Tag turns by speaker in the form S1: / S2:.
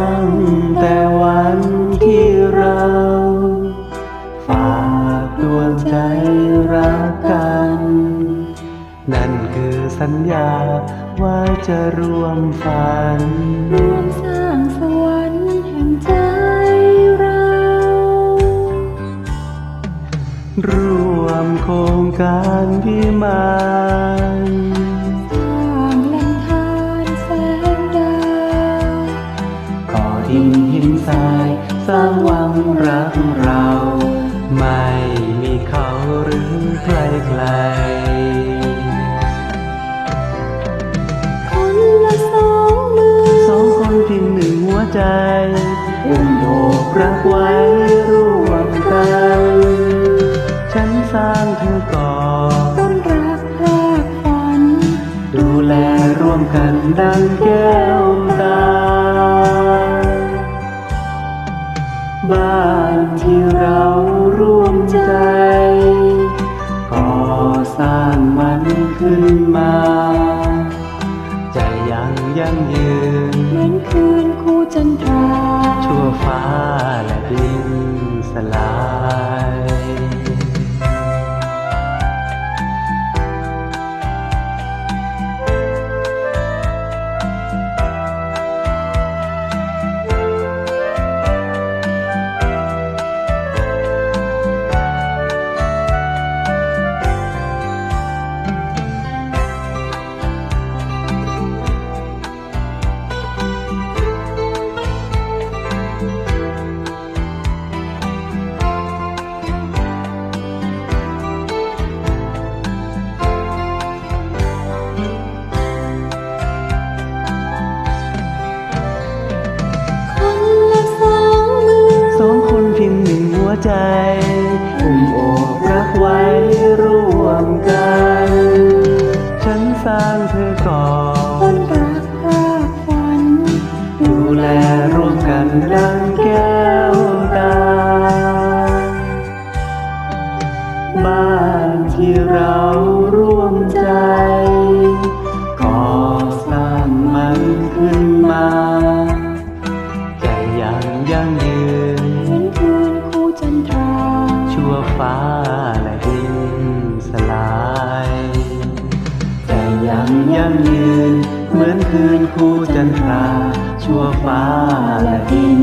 S1: ั้งแต่วันที่เราฝากดวงใจรักกัน นั่นคือสัญญาว่าจะร่วมฝัน
S2: ร่วมสร้างสวรรค์แห่งใจเรา
S1: ร่วมโครงการพิมาน ก่อดินหินทราย สร้างวังรักเรา ไม่มีเขาหรือใครไกล
S2: คนละสองมือ
S1: สองคนเพียงหนึ่งหัวใจอุ้มโอบรักไว้ร่วมกัน ฉันสร้างเธอก่อน
S2: ต้นรักแรกฝัน
S1: ดูแลร่วมกันดังแก้ว บ้านที่เราร่วมใจ ก่อสร้างมันขึ้นมาใจยังยั่งยืน ใจอุ้มโอบรักไว้ร่วมกัน ฉันสร้างเธอก่อน
S2: ต้นรักรากฝัน
S1: ดูแลร่วมกันดังแก้วตา บ้านที่เราร่วมใจ ยังยั่งยืน
S2: เหมือนคืนคู่จันทรา
S1: ชั่วฟ้าและดิน